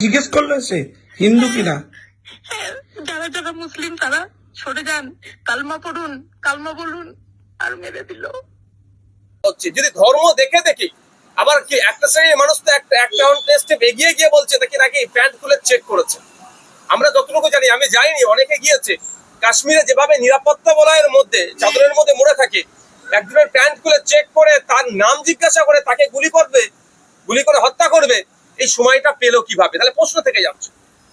জিজ্ঞেস করল সে? হিন্দু কিনা? যারা যারা মুসলিম তারা সরে যান। কালমা পড়ুন কালমা বলুন আর মেরে দিল। হচ্ছে যদি ধর্ম দেখে দেখি আবার কি একটা শ্রেণির মানুষ তো একটা একটা স্টেপ এগিয়ে গিয়ে বলছে দেখি নাকি প্যান্ট খুলে চেক করেছে। আমরা যতটুকু জানি আমি যাইনি অনেকে গিয়েছে। কাশ্মীরে যেভাবে নিরাপত্তা বলয়ের মধ্যে চাদরের মধ্যে মুড়ে থাকে একজনের প্যান্ট খুলে চেক করে তার নাম জিজ্ঞাসা করে তাকে গুলি করবে গুলি করে হত্যা করবে এই সময়টা পেল কীভাবে? তাহলে প্রশ্ন থেকে যাচ্ছে।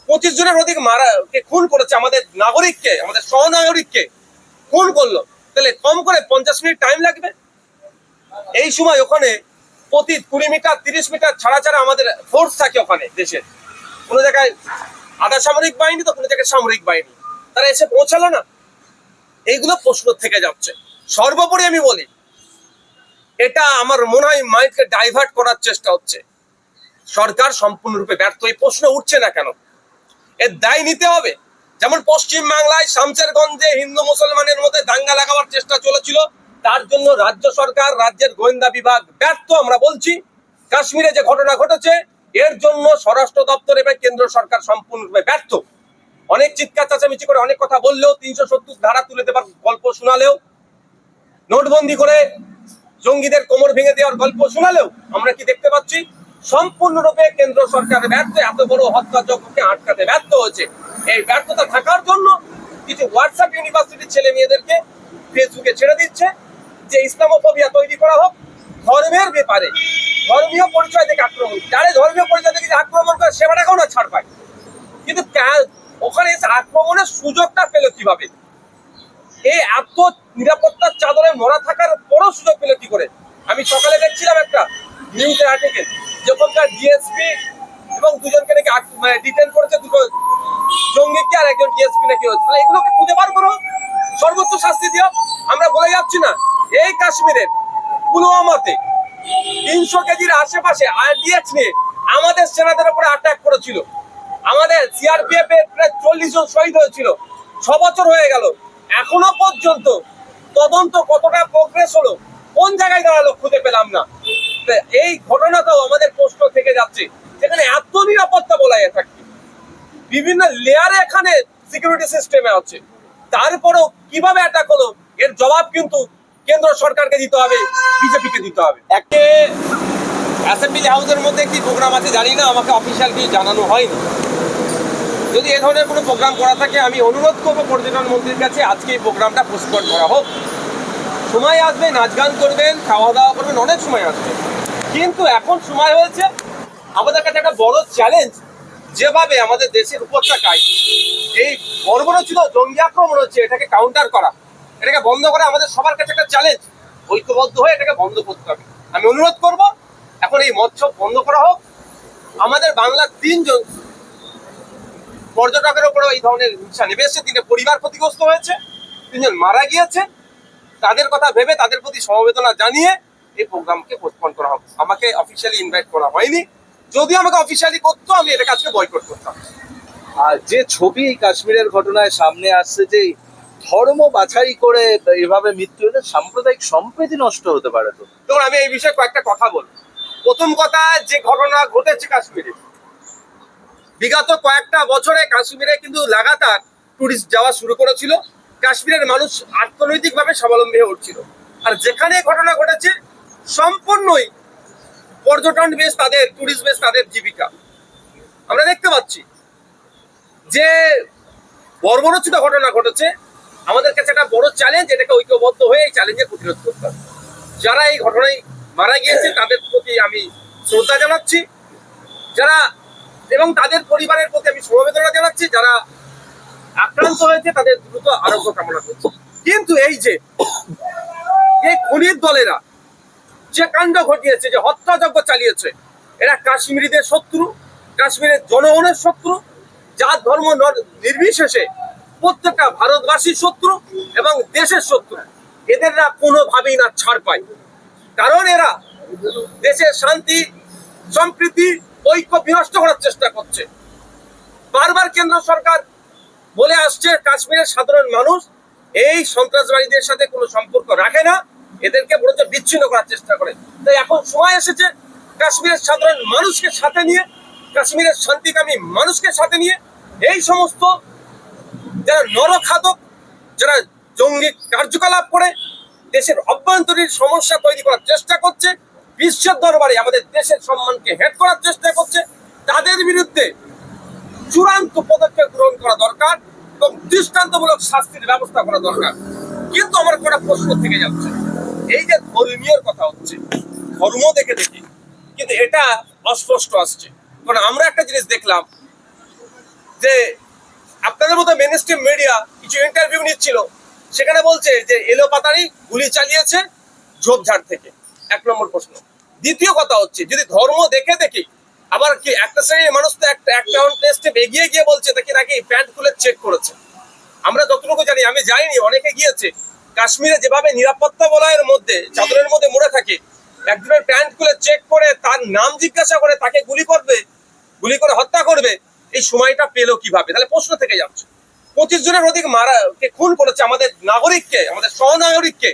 পঁচিশ জনের অধিক মারা, কে খুন করেছে আমাদের নাগরিককে, আমাদের সহনাগরিককে খুন করল। তাহলে কম করে পঞ্চাশ মিনিট টাইম লাগবে? এই সময় ওখানে প্রতি কুড়ি মিটার, তিরিশ মিটার ছাড়া ছাড়া আমাদের ফোর্স থাকে ওখানে দেশের। কোনো জায়গায় আধা সামরিক বাহিনী তো, কোনো জায়গায় সামরিক বাহিনী। তারা এসে পৌঁছালো না? এইগুলো প্রশ্ন থেকে যাচ্ছে। সর্বোপরি আমি বলি, এটা আমার মনে হয় মাইন্ডকে ডাইভার্ট করার চেষ্টা হচ্ছে। সরকার সম্পূর্ণরূপে ব্যর্থ, এই প্রশ্ন উঠছে না কেন? এর দায় নিতে হবে। যেমন পশ্চিম বাংলায় শামসেরগঞ্জে হিন্দু মুসলমানের মধ্যে দাঙ্গা লাগাবার চেষ্টা চলেছিল, তার জন্য রাজ্য সরকার, রাজ্যের গোয়েন্দা বিভাগ ব্যর্থ, আমরা বলছি। কাশ্মীরে যে ঘটনা ঘটেছে, এর জন্য স্বরাষ্ট্র দপ্তর এবং কেন্দ্র সরকার সম্পূর্ণরূপে ব্যর্থ। অনেক চিৎকার, চাচামিচি করে অনেক কথা বললেও, তিনশো সত্তর ধারা তুলে দেবার গল্প শোনালেও, নোটবন্দি করে জঙ্গিদের কোমর ভেঙে দেওয়ার গল্প শোনালেও, আমরা কি দেখতে পাচ্ছি? সম্পূর্ণরূপে কেন্দ্র সরকার ব্যর্থ। এত বড় হত্যাযজ্ঞকে আটকাতে ব্যর্থ হয়েছে। এই ব্যর্থতা থাকার জন্য কিছু হোয়াটসঅ্যাপ ইউনিভার্সিটির ছেলে মেয়েদেরকে ফেসবুকে ছেড়ে দিচ্ছে যে ইসলামোফোবিয়া তৈরি করা হোক। ধর্মের ব্যাপারে, ধর্মীয় পরিচয় থেকে আক্রমণ। যারা ধর্মীয় পরিচয় থেকে আক্রমণ করে সেবাটাকেও না ছাড় পায়? কিন্তু ওখানে এসে আক্রমণের সুযোগটা পেল কীভাবে? এই এত নিরাপত্তার চাদরে মরা থাকার পরও সুযোগ পেল কি করে? আমি সকালে দেখছিলাম একটা নিউজের আর্টিকেল ডিএসপি এবং দুজনকে নাকি মানে ডিটেন করেছে দুটো আর একজন ডিএসপি নাকি হচ্ছে এগুলোকে খুঁজে বার করো। সর্বোচ্চ শাস্তি দিও। আমরা বলে যাচ্ছি না, এই কাশ্মীরের পুলওয়ামাতে তিনশো কেজির আশেপাশে আরডিএক্স নিয়ে আমাদের সেনাদের উপরে অ্যাটাক করেছিল। আমাদের সিআরপিএফ এর প্রায় চল্লিশ জন শহীদ হয়েছিল। ছ বছর হয়ে গেল। এখনও পর্যন্ত তদন্ত কতটা প্রোগ্রেস হলো, কোন জায়গায় দাঁড়াল খুঁজে পেলাম না। এই ঘটনাটাও আমাদের প্রশ্ন থেকে যাচ্ছে। যেখানে এত নিরাপত্তা বলা যায় থাকবে বিভিন্ন লেয়ারে এখানে সিকিউরিটি সিস্টেমে আছে। তারপরেও কীভাবে অ্যাটাক হলো, এর জবাব কিন্তু কেন্দ্র সরকারকে দিতে হবে, বিজেপিকে দিতে হবে। একে অ্যাসেম্বলি হাউসের মধ্যে কি প্রোগ্রাম আছে, জানি না, আমাকে অফিসিয়াল কিছু জানানো হয়নি। যদি এ ধরনের কোনো প্রোগ্রাম করা থাকে, আমি অনুরোধ করব পর্যটন মন্ত্রীর কাছে, আজকে এই প্রোগ্রামটা পোস্টপোন করা হোক। সময় আসবে, নাচ গান করবেন, খাওয়া দাওয়া করবেন, অনেক সময় আসবে। কিন্তু এখন সময় হয়েছে আমাদের কাছে একটা বড় চ্যালেঞ্জ যেভাবে আমাদের দেশের উপত্যকায় এই বর্বরচিত জঙ্গি আক্রমণ হচ্ছে, এটাকে কাউন্টার করা। এটাকে বন্ধ করা আমাদের সবার কাছে একটা চ্যালেঞ্জ ঐক্যবদ্ধ হয়ে এটাকে বন্ধ করতে হবে। আমি অনুরোধ করব, এখন এই মৎস্য বন্ধ করা হোক। আমাদের বাংলার তিনজন পর্যটকের উপরেও এই ধরনের হিংসা নেমে এসেছে। তিনটে পরিবার ক্ষতিগ্রস্ত হয়েছে, তিনজন মারা গিয়েছে। তাদের কথা ভেবে তাদের প্রতি সমবেদনা জানিয়ে এই প্রোগ্রামকে পোস্টপন করা হবে। আমাকে অফিসিয়ালি ইনভাইট করা হয়নি। যদি আমাকে অফিসিয়ালি করতো আমি এটাকে আজকে বয়কট করতাম। আর যে ছবি কাশ্মীরের ঘটনায় সামনে আসছে যে ধর্ম বাছাই করে এভাবে মৃত্যু হলে সাম্প্রদায়িক সম্প্রীতি নষ্ট হতে পারে তো। দেখুন আমি এই বিষয়ে কয়েকটা কথা বলব। প্রথম কথা যে ঘটনা ঘটেছে কাশ্মীরে বিগত কয়েকটা বছরে কাশ্মীরে কিন্তু লাগাতার টুরিস্ট যাওয়া শুরু করেছিল। কাশ্মীরের মানুষ অর্থনৈতিকভাবে স্বাবলম্বী হয়ে উঠছিল। আর যেখানে ঘটনা ঘটেছে সম্পূর্ণই পর্যটন বেশ তাদের ট্যুরিস্ট বেশ তাদের জীবিকা। আমরা দেখতে পাচ্ছি যে বর্বরচিত ঘটনা ঘটেছে। আমাদের কাছে একটা বড় চ্যালেঞ্জ এটাকে ঐক্যবদ্ধ হয়ে এই চ্যালেঞ্জের প্রতিরোধ করতে হবে। যারা এই ঘটনায় মারা গিয়েছে, তাদের প্রতি আমি শ্রদ্ধা জানাচ্ছি। যারা এবং তাদের পরিবারের প্রতি আমি সমবেদনা জানাচ্ছি, যারা আক্রান্ত হয়েছে, তাদের দ্রুত আরোগ্য কামনা করছি। কিন্তু এই যে, এই খুনির দলেরা যে কাণ্ড ঘটিয়েছে, যে হত্যাযজ্ঞ চালিয়েছে, এরা কাশ্মীরিদের শত্রু, কাশ্মীরের জনগণের শত্রু জাত ধর্ম নির্বিশেষে প্রত্যেকটা ভারতবাসীর শত্রু এবং দেশের শত্রু। এদেররা কোনোভাবেই না ছাড় পায়। কারণ এরা দেশের শান্তি, সম্প্রীতি, ঐক্য বিনষ্ট করার চেষ্টা করছে। বারবার কেন্দ্র সরকার বলে আসছে, কাশ্মীরের সাধারণ মানুষ এই সন্ত্রাসবাদীদের সাথে কোনো সম্পর্ক রাখে না। এদেরকে বরঞ্চ বিচ্ছিন্ন করার চেষ্টা করে। তাই এখন সময় এসেছে কাশ্মীরের সাধারণ মানুষকে সাথে নিয়ে, কাশ্মীরের শান্তিকামী মানুষকে সাথে নিয়ে এই সমস্ত যারা নরখাদক, যারা জঙ্গি কার্যকলাপ করে, দেশের অভ্যন্তরীণ সমস্যা তৈরি করার চেষ্টা করছে, বিশ্বের দরবারে আমাদের দেশের সম্মানকে হেড করার চেষ্টা করছে, তাদের বিরুদ্ধে চূড়ান্ত পদক্ষেপ গ্রহণ করা দরকার এবং দৃষ্টান্তমূলক শাস্তির ব্যবস্থা করা দরকার। কিন্তু আমার কটা প্রশ্ন থেকে যাচ্ছে এই যে ধর্মীয় কথা হচ্ছে, ধর্ম দেখে দেখি, কিন্তু এটা অস্পষ্ট আসছে। কারণ আমরা একটা জিনিস দেখলাম যে আপনাদের মতো মেন স্ট্রিম মিডিয়া কিছু ইন্টারভিউ নিচ্ছিল, সেখানে বলছে যে এলো পাতারি গুলি চালিয়েছে ঝোপঝাড় থেকে। এক নম্বর প্রশ্ন। দ্বিতীয় কথা হচ্ছে, যদি ধর্ম দেখে দেখি, আবার কি একটা শ্রেণির মানুষ তো একটা একটা টেস্টে এগিয়ে গিয়ে বলছে নাকি নাকি প্যান্ট খুলে চেক করেছে। আমরা যতটুকু জানি, আমি যাইনি, অনেকে গিয়েছে। কাশ্মীরে যেভাবে নিরাপত্তা বলয়ের মধ্যে, চাদরের মধ্যে মুড়ে থাকে, একজনের প্যান্ট খুলে চেক করে, তার নাম জিজ্ঞাসা করে, তাকে গুলি করবে, গুলি করে হত্যা করবে, এই সময়টা পেল কীভাবে? তাহলে প্রশ্ন থেকে যাচ্ছে। পঁচিশ জনের অধিক মারা, কে খুন করেছে আমাদের নাগরিককে, আমাদের সহনাগরিককে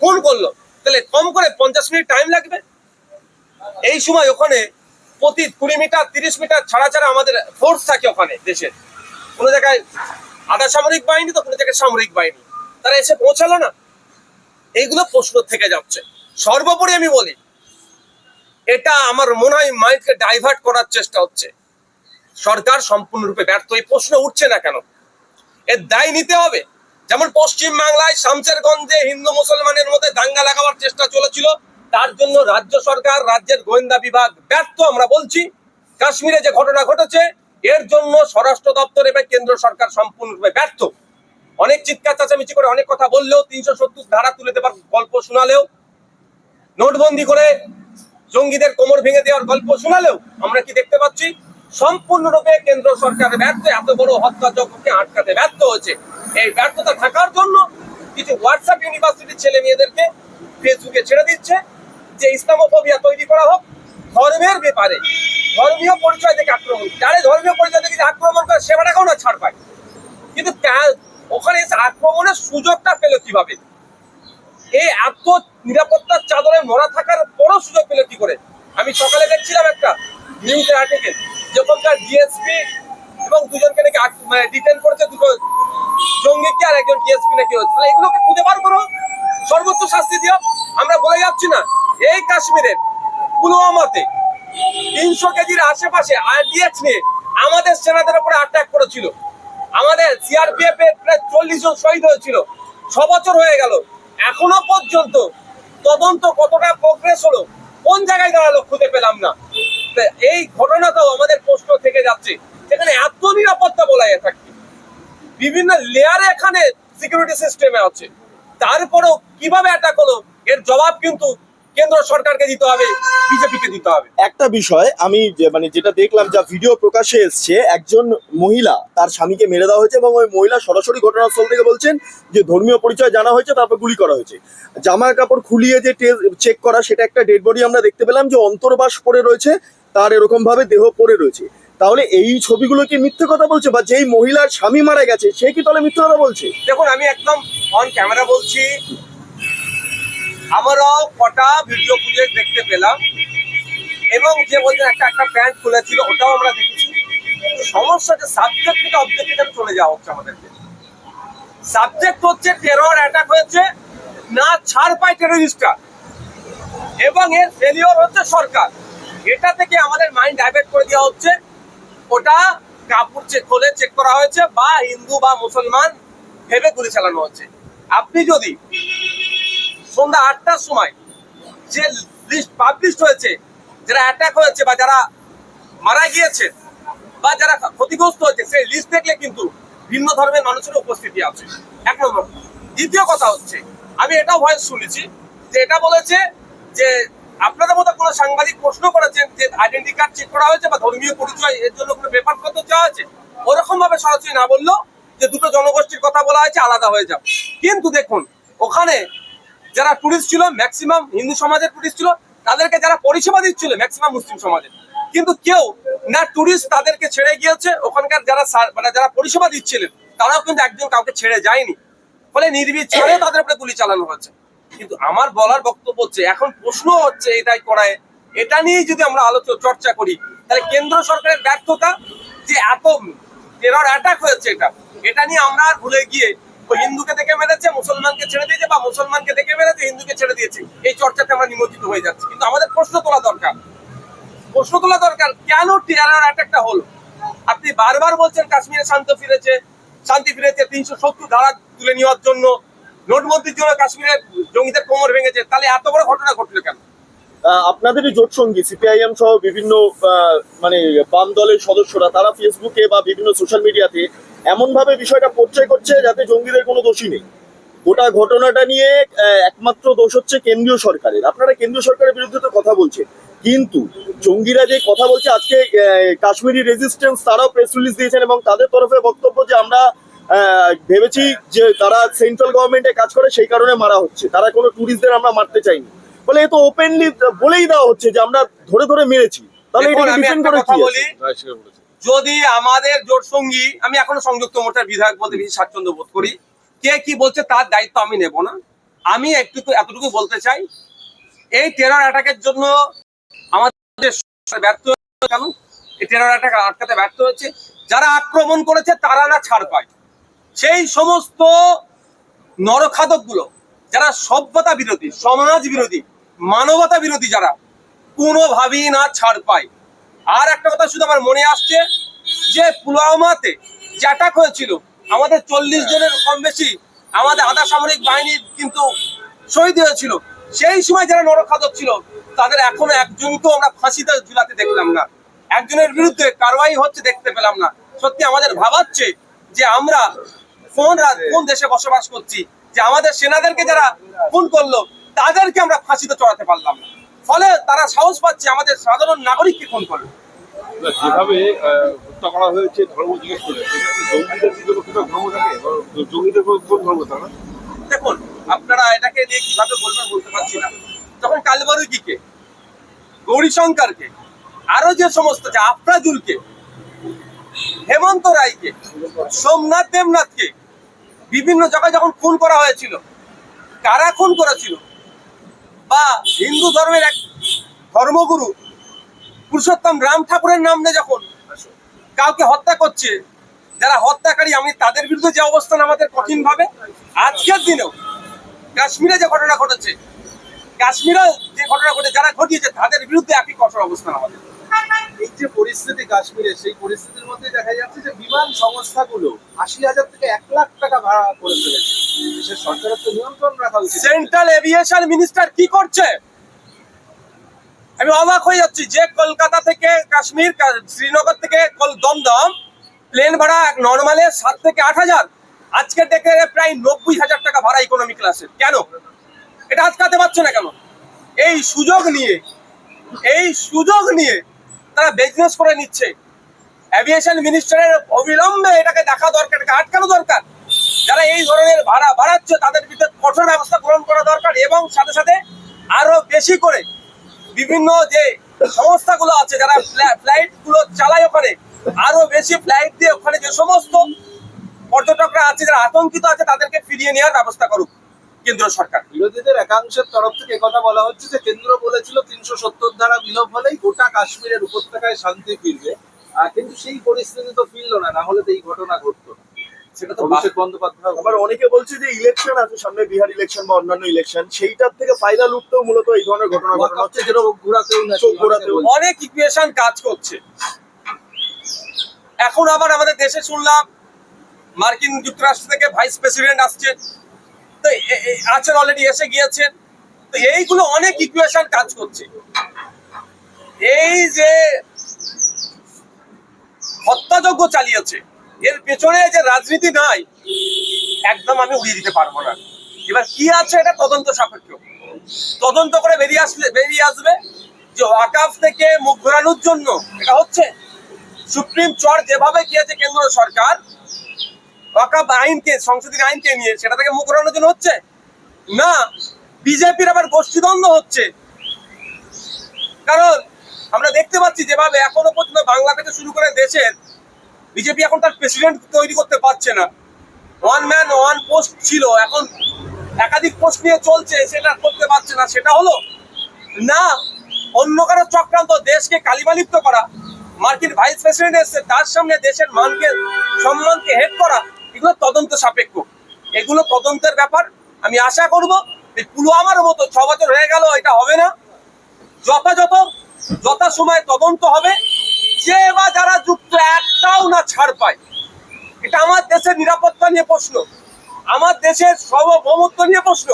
খুন করল। তাহলে কম করে পঞ্চাশ মিনিট টাইম লাগবে? এই সময় ওখানে প্রতি কুড়ি মিটার, তিরিশ মিটার ছাড়া ছাড়া আমাদের ফোর্স থাকে ওখানে দেশের। কোনো জায়গায় আধা সামরিক বাহিনী তো কোনো জায়গায় সামরিক বাহিনী। তারা এসে পৌঁছালো না? এইগুলো প্রশ্ন থেকে যাচ্ছে। সর্বোপরি আমি বলি, এটা আমার মনে হয় মাইন্ডকে ডাইভার্ট করার চেষ্টা হচ্ছে। সরকার সম্পূর্ণরূপে ব্যর্থ, এই প্রশ্ন উঠছে না কেন? এর দায় নিতে হবে। যেমন পশ্চিম বাংলায় শামচেরগঞ্জে হিন্দু মুসলমানের মধ্যে দাঙ্গা লাগাবার চেষ্টা চলেছিল, তার জন্য রাজ্য সরকার, রাজ্যের গোয়েন্দা বিভাগ ব্যর্থ, আমরা বলছি। কাশ্মীরে যে ঘটনা ঘটেছে, এর জন্য স্বরাষ্ট্র দপ্তর এবং কেন্দ্র সরকার সম্পূর্ণরূপে ব্যর্থ। অনেক চিৎকার, চাচামিচি করে অনেক কথা বললেও তিনশো সত্তর ধারা তুলে দেবার গল্প শোনালেও, নোটবন্দি করে জঙ্গিদের কোমর ভেঙে দেওয়ার গল্প শোনালেও আমরা কি দেখতে পাচ্ছি? সম্পূর্ণরূপে কেন্দ্র সরকার ব্যর্থ, এত বড় হত্যাযজ্ঞকে আটকাতে ব্যর্থ হয়েছে। এই ব্যর্থতা থাকার জন্য কিছু হোয়াটসঅ্যাপ ইউনিভার্সিটির ছেলে মেয়েদেরকে ফেসবুকে ছেড়ে দিচ্ছে যে ইসলামোফোবিয়া তৈরি করা হোক, ধর্মের ব্যাপারে। ধর্মীয় পরিচয় থেকে আক্রমণ। যারা ধর্মীয় পরিচয় থেকে আক্রমণ করে সেবাটাকেও না ছাড় পায়? কিন্তু ওখানে এসে আক্রমণের সুযোগটা পেল কীভাবে? এই এত নিরাপত্তার চাদরে মরা থাকার বড় সুযোগ পেল কি করে? আমি সকালে দেখছিলাম একটা নিউজের আর্টিকেল যখনকার ডিএসপি এবং দুজনকে নাকি মানে ডিটেন করেছে দুটো জঙ্গিকে আর একজন ডিএসপি নাকি হচ্ছে এগুলোকে খুঁজে বার করো। সর্বোচ্চ শাস্তি দিও। আমরা বলে যাচ্ছি না, এই কাশ্মীরের পুলওয়ামাতে তিনশো কেজির আশেপাশে আইডিএক্স নিয়ে আমাদের সেনাদের উপরে অ্যাটাক করেছিল। আমাদের সিআরপিএফ এর প্রায় চল্লিশ জন শহীদ হয়েছিল। ছ বছর হয়ে গেল। এখনও পর্যন্ত তদন্ত কতটা প্রোগ্রেস হলো, কোন জায়গায় দাঁড়াল খুঁজে পেলাম না। এই ঘটনাটাও আমাদের প্রশ্ন থেকে যাচ্ছে, যেখানে এত নিরাপত্তা বলা থাকে। বিভিন্ন লেয়ারে এখানে সিকিউরিটি সিস্টেমে আছে। তারপরেও কীভাবে অ্যাটাক হলো, এর জবাব কিন্তু কেন্দ্র সরকারকে দিতে হবে বিজেপিকে দিতে হবে। একটা বিষয় আমি মানে যেটা দেখলাম যা ভিডিও প্রকাশ্যে এসছে একজন মহিলা তার স্বামীকে মেরে দেওয়া হয়েছে এবং ওই মহিলা সরাসরি ঘটনাস্থল থেকে বলছেন যে ধর্মীয় পরিচয় জানা হয়েছে তারপর গুলি করা হয়েছে। জামা কাপড় খুলিয়ে যে চেক করা সেটা একটা ডেড বডি আমরা দেখতে পেলাম যে অন্তর্বাস পড়ে রয়েছে তার এরকম ভাবে দেহ পড়ে রয়েছে। তাহলে এই ছবিগুলো কি মিথ্যে কথা বলছে? বা যেই মহিলার স্বামী মারা গেছে সে কি তাহলে মিথ্যে কথা বলছে? দেখুন আমি একদম অন ক্যামেরা বলছি আমরাও কটা ভিডিও ফুটেজ দেখতে পেলাম। এবং যে বলছেন একটা একটা প্যান্ট খুলেছিল, ওটাও আমরা দেখেছি। সমস্যা যে সাবজেক্ট থেকে অবজেক্টে চলে যাওয়া হচ্ছে আমাদেরকে। সাবজেক্ট হচ্ছে টেরর অ্যাটাক হয়েছে, না ছাড় পায় টেরোরিস্টরা এবং এর ফেলিওর হচ্ছে সরকার। এটা থেকে আমাদের মাইন্ড ডাইভার্ট করে দেওয়া হচ্ছে। ওটা কাপড় চেক খুলে চেক করা হয়েছে বা হিন্দু বা মুসলমান ভেবে গুলি চালানো হচ্ছে। আপনি যদি সন্ধ্যা আটটার সময় যে লিস্ট পাবলিশ হয়েছে, যারা অ্যাটাক হয়েছে বা যারা মারা গিয়েছে বা যারা ক্ষতিগ্রস্ত হয়েছে, সেই লিস্ট দেখলে কিন্তু ভিন্ন ধর্মের মানুষের উপস্থিতি আছে। এক নম্বর। দ্বিতীয় কথা হচ্ছে, আমি এটাও ভয়েস শুনেছি যে এটা বলেছে যে আপনাদের মতো কোনো সাংবাদিক প্রশ্ন করেছেন যে আইডেন্টি কার্ড চেক করা হয়েছে বা ধর্মীয় পরিচয়, এর জন্য কোনো পেপার পত্র চাওয়া হয়েছে। ওরকম ভাবে সরাসরি না বলল যে দুটো জনগোষ্ঠীর কথা বলা হয়েছে, আলাদা হয়ে যাবে। কিন্তু দেখুন, ওখানে যারা টুরিস্ট ছিল ম্যাক্সিমাম হিন্দু সমাজের টুরিস্ট ছিল তাদেরকে যারা পরিষেবা দিচ্ছিল ম্যাক্সিমাম মুসলিম সমাজের। কিন্তু কেউ না টুরিস্ট তাদেরকে ছেড়ে গিয়েছে ওখানকার যারা মানে যারা পরিষেবা দিচ্ছিলেন তারাও কিন্তু একজন কাউকে ছেড়ে যায়নি। ফলে নির্বিচারে তাদের উপরে গুলি চালানো হয়েছে কিন্তু আমার বলার বক্তব্য হচ্ছে এখন প্রশ্ন হচ্ছে এটাই করায়। এটা নিয়েই যদি আমরা আলোচনা চর্চা করি তাহলে কেন্দ্র সরকারের ব্যর্থতা যে এত টেরর অ্যাটাক হয়েছে এটা এটা নিয়ে আমরা আর ভুলে গিয়ে হিন্দুকে দেখে মেরেছে, মুসলমানকে ছেড়ে দিয়েছে বা মুসলমানকে দেখে মেরেছে, হিন্দুকে ছেড়ে দিয়েছে। এই চর্চাতে আমরা নিমজ্জিত হয়ে যাচ্ছি। কিন্তু আমাদের প্রশ্ন তোলা দরকার। প্রশ্ন তোলা দরকার, কেন টেরর অ্যাটাকটা হলো? আপনি বারবার বলছেন কাশ্মীরে শান্ত ফিরেছে, শান্তি ফিরেছে, তিনশো সত্তর ধারা তুলে নেওয়ার জন্য, নোটবন্দির জন্য কাশ্মীরের জঙ্গিদের কোমর ভেঙেছে। তাহলে এত বড় ঘটনা ঘটলো কেন? আহ, আপনাদেরই জোট সঙ্গী সিপিআইএম সহ বিভিন্ন মানে বাম দলের সদস্যরা তারা ফেসবুকে বা বিভিন্ন সোশ্যাল মিডিয়াতে এমন ভাবে বিষয়টা পোর্ট্রে করছে যাতে জঙ্গিদের কোনো দোষী নেই। গোটা ঘটনাটা নিয়ে একমাত্র দোষ হচ্ছে কেন্দ্রীয় সরকারের। আপনারা কেন্দ্রীয় সরকারের বিরুদ্ধে তো কথা বলছেন। কিন্তু জঙ্গিরা যে কথা বলছে আজকে কাশ্মীরি রেজিস্ট্যান্স তারাও প্রেস রিলিজ দিয়েছেন এবং তাদের তরফে বক্তব্য যে আমরা ভেবেছি যে তারা সেন্ট্রাল গভর্নমেন্টে কাজ করে সেই কারণে মারা হচ্ছে। তারা কোনো ট্যুরিস্টদের আমরা মারতে চাইনি। বলে তো ওপেনলি বলেই দেওয়া হচ্ছে যে আমরা ধরে ধরে মেরেছি। তাহলে এটা ডিফেন্ড করে কি বলি যদি আমাদের জোট সঙ্গী আমি এখনও সংযুক্ত মোর্চার বিধায়ক বলতে বেশি স্বাচ্ছন্দ্য বোধ করি কে কি বলছে তার দায়িত্ব আমি নেব না। আমি একটু এতটুকু বলতে চাই এই টেরর অ্যাটাকের জন্য আমাদের ব্যর্থ হয়েছে কেন? এই টেরর অ্যাটাক আটকাতে ব্যর্থ হয়েছে। যারা আক্রমণ করেছে তারা না ছাড় পায়। সেই সমস্ত নরখাদকগুলো যারা সভ্যতা বিরোধী সমাজ বিরোধী মানবতা বিরোধী যারা, কোনোভাবেই না ছাড় পায়। আর একটা কথা শুধু আমার মনে আসছে, যে পুলওয়ামাতে যে অ্যাটাক হয়েছিল, আমাদের চল্লিশ জনের কম বেশি আমাদের আধা সামরিক বাহিনী কিন্তু শহীদ হয়েছিল। সেই সময় যারা নরখাদক ছিল, তাদের এখনও একজনকেও আমরা ফাঁসিতে ঝুলাতে দেখলাম না। একজনের বিরুদ্ধে কারবাই হচ্ছে দেখতে পেলাম না। সত্যি আমাদের ভাবাচ্ছে যে আমরা কোন কোন দেশে বসবাস করছি, যে আমাদের সেনাদেরকে যারা খুন করল তাদেরকে আমরা ফাঁসিতে চড়াতে পারলাম না। ফলে তারা সাহস পাচ্ছে আমাদের সাধারণ নাগরিককে খুন করল না, যেভাবে হত্যা করা হয়েছে ধর্ম জিজ্ঞেস করে ধর্ম থাকে? জঙ্গিদের কোন ধর্ম থাকে দেখুন আপনারা এটাকে নিয়ে কীভাবে বলবেন বলতে পারছি না। তখন কালবারুকিকে গৌরীশঙ্করকে আরও যে সমস্ত আফরাজুলকে হেমন্ত রায়কে সোমনাথ দেবনাথকে বিভিন্ন জায়গায় যখন খুন করা হয়েছিল কারা খুন করেছিল? বা হিন্দু ধর্মের এক ধর্মগুরু পুরুষোত্তম রাম ঠাকুরের নাম যখন কাউকে হত্যা করছে, যারা হত্যাকারী, আমি তাদের বিরুদ্ধে যে অবস্থান আমাদের কঠিন ভাবে আজকের দিনেও কাশ্মীরে যে ঘটনা ঘটেছে, কাশ্মীরে যে ঘটনা ঘটে, যারা ঘটিয়েছে, তাদের বিরুদ্ধে একই কঠোর অবস্থান আমাদের। এই যে পরিস্থিতি কাশ্মীরে, সেই পরিস্থিতির মধ্যে দেখা যাচ্ছে যে বিমান সংস্থাগুলো আশি হাজার থেকে এক লাখ টাকা ভাড়া করে ফেলেছে। সেন্ট্রাল এভিয়েশন মিনিস্টার কি করছে? আমি অবাক হয়ে যাচ্ছি যে কলকাতা থেকে কাশ্মীর শ্রীনগর থেকে দমদম প্লেন ভাড়া নর্মালে সাত থেকে আট হাজার। আজকে ডেকে প্রায় নব্বই হাজার টাকা ভাড়া ইকোনমি ক্লাসের কেন? এটা আজকাতে পারছে না কেন? এই সুযোগ নিয়ে, এই সুযোগ নিয়ে তারা বিজনেস করে নিচ্ছে। অ্যাভিয়েশন মিনিস্টারের অবিলম্বে এটাকে দেখা দরকার, এটাকে আটকানো দরকার। যারা এই ধরনের ভাড়া বাড়াচ্ছে, তাদের বিরুদ্ধে কঠোর ব্যবস্থা গ্রহণ করা দরকার এবং সাথে সাথে আরও বেশি করে বিভিন্ন যে সংস্থাগুলো আছে, যারা ফ্লাইটগুলো চালায় ওখানে, আরও বেশি ফ্লাইট দিয়ে ওখানে যে সমস্ত পর্যটকরা আছে, যারা আতঙ্কিত আছে, তাদেরকে ফিরিয়ে নেওয়ার ব্যবস্থা করুক কেন্দ্র সরকার। বিরোধীদের একাংশের তরফ থেকে কথা বলা হচ্ছে যে, কেন্দ্র বলেছিল তিনশো সত্তর ধারা বিলোপ হলেই গোটা কাশ্মীরের উপত্যকায় শান্তি ফিরবে। কিন্তু সেই পরিস্থিতি তো ফিরলো না না হলে তো এই ঘটনা ঘটতো না। সেটা তো অভিষেক বন্দ্যোপাধ্যায় আবার অনেকে বলছে যে ইলেকশন আছে সামনে বিহার ইলেকশন বা অন্যান্য ইলেকশন সেইটার থেকে ফায়দা লুটতেও মূলত এই ধরনের ঘটনা ঘটানো হচ্ছে যেটা ঘোরাতেও না ঘোরাতেও অনেক ইকুয়েশন কাজ করছে। এখন আবার আমাদের দেশে শুনলাম মার্কিন যুক্তরাষ্ট্র থেকে ভাইস প্রেসিডেন্ট আসছে। তো আছেন অলরেডি এসে গিয়েছেন। তো এইগুলো অনেক ইকুয়েশন কাজ করছে। এই যে হত্যাযজ্ঞ চালিয়েছে এর পেছনে যে রাজনীতি নাই, একদম আমি উড়িয়ে দিতে পারব না। এবার কি আছে এটা তদন্ত সাপেক্ষ। তদন্ত করে বেরিয়ে আসলে, বেরিয়ে আসবে যে ওয়াকাফ থেকে মুখ ঘোরানোর জন্য এটা হচ্ছে সুপ্রিম চর যেভাবে গিয়েছে কেন্দ্র সরকার, ওয়াকাফ আইনকে সংশোধিত আইনকে নিয়ে সেটা থেকে মুখ ঘোরানোর জন্য হচ্ছে? না, বিজেপির আবার গোষ্ঠীদ্বন্দ্ব হচ্ছে। কারণ আমরা দেখতে পাচ্ছি যেভাবে এখনও পর্যন্ত বাংলা থেকে শুরু করে দেশের বিজেপি এখন তার প্রেসিডেন্ট তৈরি করতে পারছে না। ওয়ান ম্যান ওয়ান পোস্ট ছিল, এখন একাধিক পোস্ট নিয়ে চলছে, সেটা করতে পারছে না। সেটা হলো, না, অন্য কারও চক্রান্ত, দেশকে কালিমালিপ্ত করা। মার্কিন ভাইস প্রেসিডেন্ট এসছে, তার সামনে দেশের মানকে, সম্মানকে হেড করা, এগুলো তদন্ত সাপেক্ষ। এগুলো তদন্তের ব্যাপার। আমি আশা করব এই পুলওয়ামার মতো ছ বছর হয়ে গেল, এটা হবে না। যথাযথ যথা সময় তদন্ত হবে। যে বা যারা যুক্ত, একটাও না ছাড় পায়। এটা আমার দেশের নিরাপত্তা নিয়ে প্রশ্ন। আমার দেশের সার্বভৌমত্ব নিয়ে প্রশ্ন।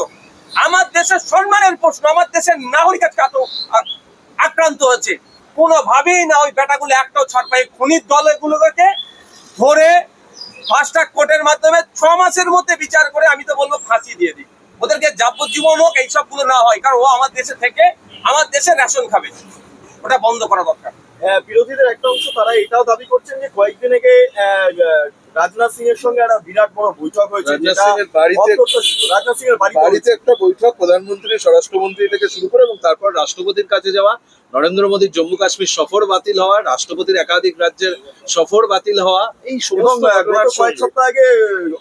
আমার দেশের সম্মানের প্রশ্ন। আমার দেশের নাগরিক আক্রান্ত হয়েছে। কোনোভাবেই না ওই বেটাগুলো একটাও ছাড় পায়। খনির দলগুলোকে ধরে ফাস্ট কোর্টের মাধ্যমে ছ মাসের মধ্যে বিচার করে আমি তো বলব ফাঁসি দিয়ে দিই। ওদেরকে যাবজ্জীবন হোক, এইসবগুলো না হয়। কারণ ও আমার দেশে থেকে আমার দেশে রেশন খাবে। ওটা বন্ধ করা দরকার। বিরোধীদের একটা অংশ তারা এটাও দাবি করছেন যে কয়েকদিন আগে রাজনাথ সিং এর সঙ্গে একটা বিরাট বড় বৈঠক হয়েছে রাজনাথ সিং এর বাড়িতে- অপ্রত্যাশিত। রাজনাথ সিং এর বাড়িতে বাড়িতে একটা বৈঠক প্রধানমন্ত্রী স্বরাষ্ট্রমন্ত্রী থেকে শুরু করে এবং তারপর রাষ্ট্রপতির কাছে যাওয়া নরেন্দ্র মোদীর জম্মু কাশ্মীর সফর বাতিল হওয়া রাষ্ট্রপতির একাধিক রাজ্যের সফর বাতিল হওয়া এই সমস্ত কয়েক সপ্তাহ আগে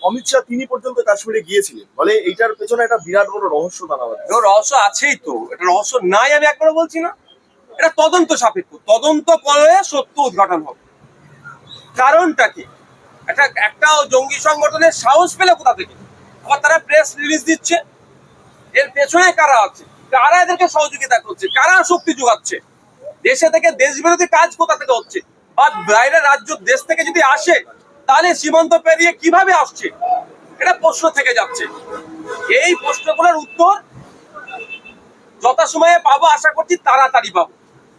অমিত শাহ তিনি পর্যন্ত কাশ্মীরে গিয়েছিলেন। ফলে এইটার পেছনে একটা বিরাট বড় রহস্য দাঁড়া হচ্ছে রহস্য আছেই তো এটা রহস্য নাই আমি একবার বলছি না। এটা তদন্ত সাপেক্ষ। তদন্ত করে সত্য উদ্ঘাটন হবে। কারণটা কি? একটা একটা জঙ্গি সংগঠনের সাহস পেলে কোথা থেকে? আবার তারা প্রেস রিলিজ দিচ্ছে। এর পেছনে কারা আছে? কারা এদেরকে সহযোগিতা করছে? কারা শক্তি যোগাচ্ছে? দেশে থেকে দেশ বিরোধী কাজ কোথা থেকে হচ্ছে? বা বাইরের রাজ্য দেশ থেকে যদি আসে, তাহলে সীমান্ত পেরিয়ে কীভাবে আসছে? এটা প্রশ্ন থেকে যাচ্ছে। এই প্রশ্নগুলোর উত্তর যথাসময়ে পাবো, আশা করছি তাড়াতাড়ি পাবো।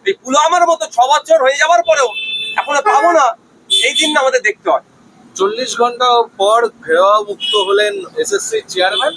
এই পুলওয়ামার মতো ছ বছর হয়ে যাওয়ার পরেও এখনও পাবো না, এই দিন আমাদের দেখতে হয়। চল্লিশ ঘণ্টা পর ঘেরাওয়া মুক্ত হলেন এসএসসি চেয়ারম্যান।